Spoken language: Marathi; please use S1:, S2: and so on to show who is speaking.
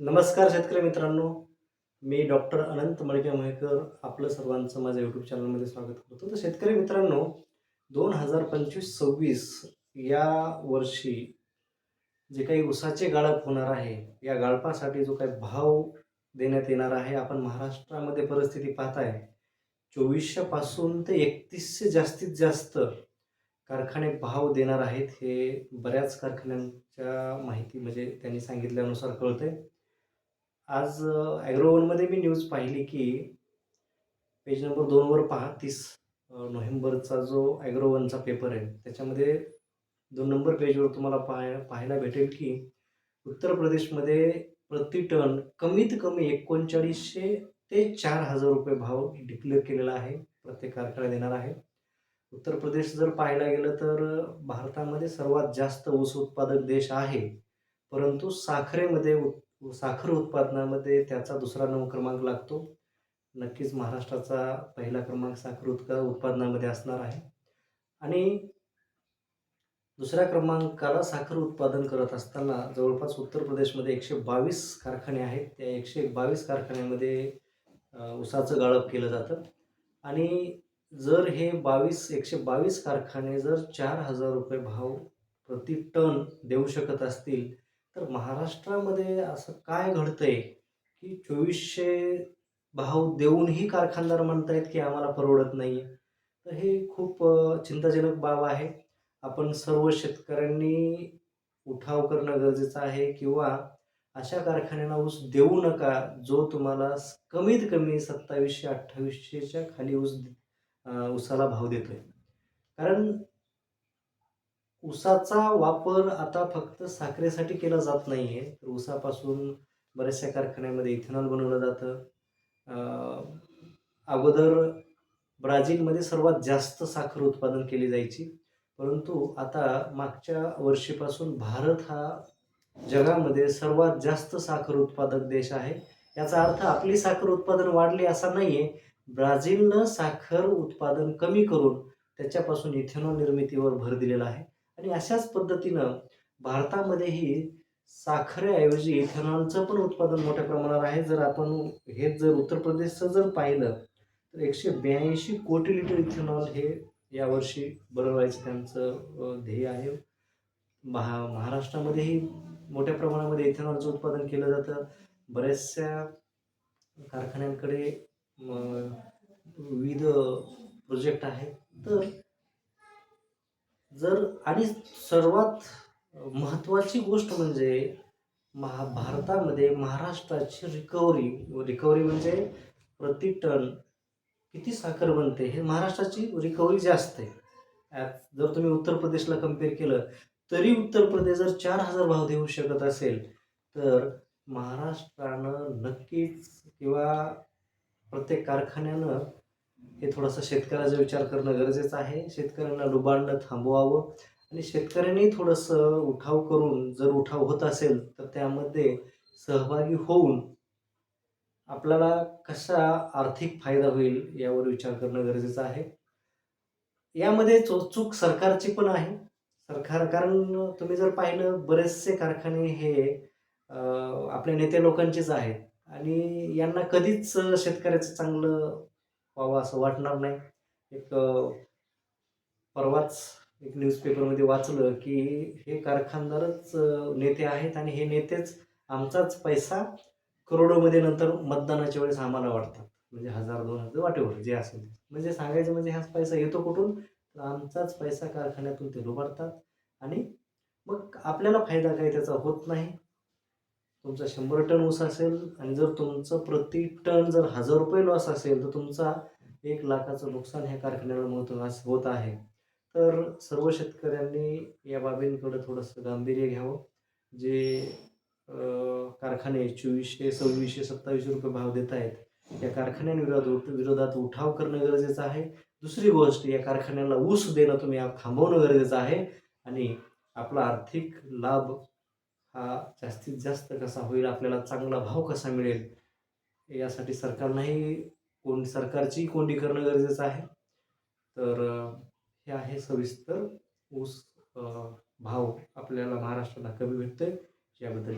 S1: नमस्कार शेतकरी मित्रांनो. मी डॉक्टर अनंत मळके महेकर आपलं सर्वांचं माझ्या यूट्यूब चॅनलमध्ये स्वागत करतो. तर शेतकरी मित्रांनो दोन हजार पंचवीस सव्वीस या वर्षी जे काही उसाचे गाळप होणार आहे या गाळपासाठी जो काही भाव देण्यात येणार आहे आपण महाराष्ट्रामध्ये परिस्थिती पाहताय चोवीसशेपासून ते एकतीसशे जास्तीत जास्त कारखाने भाव देणार आहेत हे बऱ्याच कारखान्यांच्या माहिती म्हणजे त्यांनी सांगितल्यानुसार कळतंय. आज ॲग्रोवनमध्ये मी न्यूज पाहिली की पेज नंबर दोनवर पहा तीस नोव्हेंबरचा जो ॲग्रोवनचा पेपर आहे त्याच्यामध्ये दोन नंबर पेजवर तुम्हाला पाहाय पाहायला भेटेल की उत्तर प्रदेशमध्ये प्रति टन कमीत कमी एकोणचाळीसशे ते चार हजार रुपये भाव डिक्लेअर केलेला आहे प्रत्येक कारखाना देणार आहे. उत्तर प्रदेश जर पाहायला गेलं तर भारतामध्ये सर्वात जास्त ऊस उत्पादक देश आहे परंतु साखरेमध्ये साखर उत्पादनामध्ये त्याचा दुसरा नऊ क्रमांक लागतो. नक्कीच महाराष्ट्राचा पहिला क्रमांक साखर उत्का उत्पादनामध्ये असणार आहे. आणि दुसऱ्या क्रमांकाला साखर उत्पादन करत असताना जवळपास उत्तर प्रदेशमध्ये एकशे बावीस कारखाने आहेत. त्या एकशे बावीस कारखान्यामध्ये उसाचं ऊसाचं गाळप केलं जातं. आणि जर हे बावीस एकशे बावीस कारखाने जर चार हजार रुपये भाव प्रति टन देऊ शकत असतील तर महाराष्ट्रामध्ये असं काय घडतंय की चोवीसशे भाव देऊनही कारखानदार म्हणतायत की आम्हाला परवडत नाही तर हे खूप चिंताजनक बाब आहे. आपण सर्व शेतकऱ्यांनी उठाव करणं गरजेचं आहे किंवा अशा कारखान्यांना ऊस देऊ नका जो तुम्हाला कमीत कमी सत्तावीसशे अठ्ठावीसशेच्या खाली ऊस उस, ऊसाला भाव देतोय. कारण उसाचा वापर आता फक्त साखरेसाठी केला जात नाही आहे तर उसापासून बऱ्याचशा कारखान्यामध्ये इथेनॉल बनवलं जातं. अगोदर ब्राझीलमध्ये सर्वात जास्त साखर उत्पादन केली जायची. परंतु आता मागच्या वर्षीपासून भारत हा जगामध्ये सर्वात जास्त साखर उत्पादक देश आहे. याचा अर्थ आपली साखर उत्पादन वाढले असा नाही आहे ब्राझीलनं साखर उत्पादन कमी करून त्याच्यापासून इथेनॉल निर्मितीवर भर दिलेला आहे. आणि अशाच पद्धतीनं भारतामध्येही साखरेऐवजी इथेनॉलचं पण उत्पादन मोठ्या प्रमाणावर आहे. जर आपण हे जर उत्तर प्रदेशचं जर पाहिलं तर एकशे ब्याऐंशी कोटी लिटर इथेनॉल हे यावर्षी बनवायचं त्यांचं ध्येय आहे. महा महाराष्ट्रामध्येही मोठ्या प्रमाणामध्ये इथेनॉलचं उत्पादन केलं जातं. बऱ्याचशा कारखान्यांकडे विविध प्रोजेक्ट आहेत. तर जर आणि सर्वात महत्त्वाची गोष्ट म्हणजे महा भारतामध्ये महाराष्ट्राची रिकव्हरी रिकव्हरी म्हणजे प्रति टन किती साखर बनते हे महाराष्ट्राची रिकव्हरी जास्त आहे. जर तुम्ही उत्तर प्रदेशला कंपेअर केलं तरी उत्तर प्रदेश जर चार हजार भाव देऊ शकत असेल तर महाराष्ट्रानं नक्कीच किंवा प्रत्येक कारखान्यानं हे थोडासा शेतकऱ्याचा विचार करणं गरजेचं आहे. शेतकऱ्यांना डुबाडणं थांबवावं आणि शेतकऱ्यांनी थोडंसं उठाव करून जर उठाव होत असेल तर त्यामध्ये सहभागी होऊन आपल्याला कसा आर्थिक फायदा होईल यावर विचार करणं गरजेचं आहे. यामध्ये चो चूक सरकारची पण आहे. सरकार कारण तुम्ही जर पाहिलं बरेचसे कारखाने हे आपल्या नेते लोकांचेच आहेत. आणि यांना कधीच शेतकऱ्याचं चांगलं व्हावा असं वाटणार नाही. एक परवाच एक न्यूजपेपरमध्ये वाचलं की हे कारखानदारच नेते आहेत आणि हे नेतेच आमचाच पैसा करोडोमध्ये नंतर मतदानाच्या वेळेस आम्हाला वाटतात म्हणजे हजार दोन हजार वाटेवर जे असेल म्हणजे सांगायचं म्हणजे हाच पैसा येतो कुठून? तर आमचाच पैसा कारखान्यातून ते लुबाडतात आणि मग आपल्याला फायदा काही त्याचा होत नाही. तुमचा शंभर टन ऊस असेल आणि जर तुमचं प्रति टन जर हजार रुपये लॉस असेल तर तुमचा एक लाखाचं नुकसान ह्या कारखान्याला महत्त्व होत आहे. तर सर्व शेतकऱ्यांनी या बाबींकडे थोडंसं गांभीर्य घ्यावं. जे कारखाने चोवीसशे सव्वीसशे सत्तावीसशे रुपये भाव देत आहेत या कारखान्यांविरोधात विरोधात उठाव करणं गरजेचं आहे. दुसरी गोष्ट या कारखान्याला ऊस देणं तुम्ही थांबवणं गरजेचं आहे. आणि आपला आर्थिक लाभ हा जास्तीत जास्त कसा होईल आपल्याला चांगला भाव कसा मिळेल यासाठी सरकारनंही कोण सरकारची कोंडी करणं गरजेचं आहे. तर हे आहे सविस्तर ऊस भाव आपल्याला महाराष्ट्राला कमी भेटतोय याबद्दल